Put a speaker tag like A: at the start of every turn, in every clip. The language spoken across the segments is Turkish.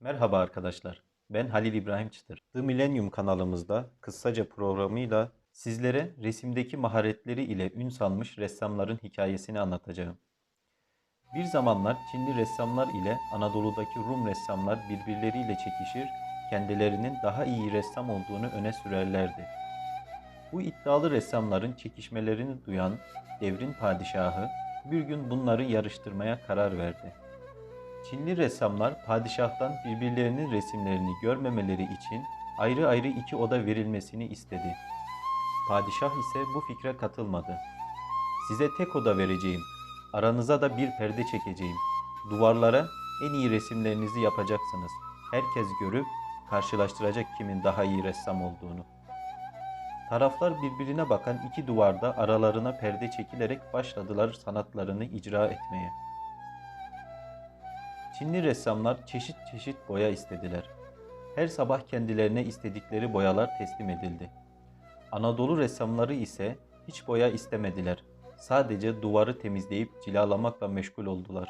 A: Merhaba arkadaşlar. Ben Halil İbrahim Çıtır. The Millennium kanalımızda kısaca programıyla sizlere resimdeki maharetleri ile ün salmış ressamların hikayesini anlatacağım. Bir zamanlar Çinli ressamlar ile Anadolu'daki Rum ressamlar birbirleriyle çekişir, kendilerinin daha iyi ressam olduğunu öne sürerlerdi. Bu iddialı ressamların çekişmelerini duyan devrin padişahı bir gün bunları yarıştırmaya karar verdi. Çinli ressamlar padişahtan birbirlerinin resimlerini görmemeleri için ayrı ayrı iki oda verilmesini istedi. Padişah ise bu fikre katılmadı. Size tek oda vereceğim. Aranıza da bir perde çekeceğim. Duvarlara en iyi resimlerinizi yapacaksınız. Herkes görüp karşılaştıracak kimin daha iyi ressam olduğunu. Taraflar birbirine bakan iki duvarda aralarına perde çekilerek başladılar sanatlarını icra etmeye. Çinli ressamlar çeşit çeşit boya istediler. Her sabah kendilerine istedikleri boyalar teslim edildi. Anadolu ressamları ise hiç boya istemediler. Sadece duvarı temizleyip cilalamakla meşgul oldular.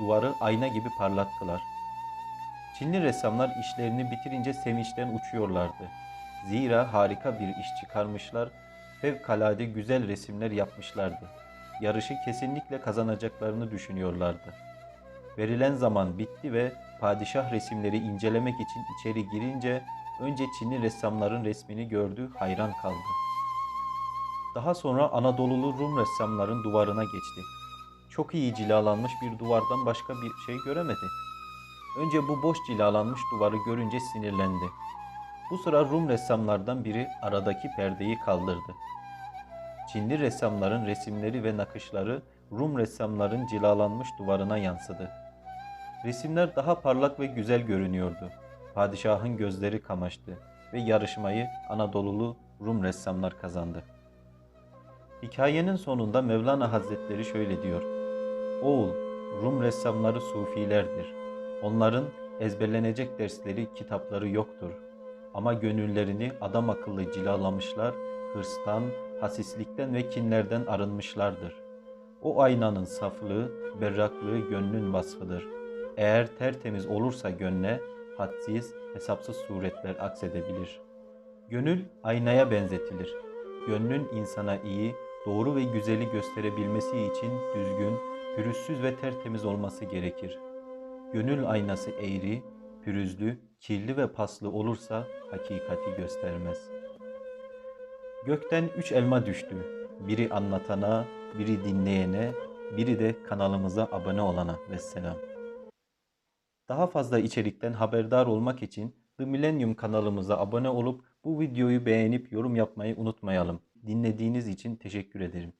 A: Duvarı ayna gibi parlattılar. Çinli ressamlar işlerini bitirince sevinçten uçuyorlardı. Zira harika bir iş çıkarmışlar, fevkalade güzel resimler yapmışlardı. Yarışı kesinlikle kazanacaklarını düşünüyorlardı. Verilen zaman bitti ve padişah resimleri incelemek için içeri girince önce Çinli ressamların resmini gördü, hayran kaldı. Daha sonra Anadolulu Rum ressamların duvarına geçti. Çok iyi cilalanmış bir duvardan başka bir şey göremedi. Önce bu boş cilalanmış duvarı görünce sinirlendi. Bu sıra Rum ressamlardan biri aradaki perdeyi kaldırdı. Çinli ressamların resimleri ve nakışları Rum ressamların cilalanmış duvarına yansıdı. Resimler daha parlak ve güzel görünüyordu. Padişahın gözleri kamaştı ve yarışmayı Anadolulu Rum ressamlar kazandı. Hikayenin sonunda Mevlana Hazretleri şöyle diyor. Oğul, Rum ressamları sufilerdir. Onların ezberlenecek dersleri, kitapları yoktur. Ama gönüllerini adam akıllı cilalamışlar, hırstan, hasislikten ve kinlerden arınmışlardır. O aynanın saflığı, berraklığı gönlün vasfıdır. Eğer tertemiz olursa gönle, hadsiz, hesapsız suretler aksedebilir. Gönül aynaya benzetilir. Gönlün insana iyi, doğru ve güzeli gösterebilmesi için düzgün, pürüzsüz ve tertemiz olması gerekir. Gönül aynası eğri, pürüzlü, kirli ve paslı olursa hakikati göstermez. Gökten üç elma düştü. Biri anlatana, biri dinleyene, biri de kanalımıza abone olana. Vesselam. Daha fazla içerikten haberdar olmak için The Millennium kanalımıza abone olup bu videoyu beğenip yorum yapmayı unutmayalım. Dinlediğiniz için teşekkür ederim.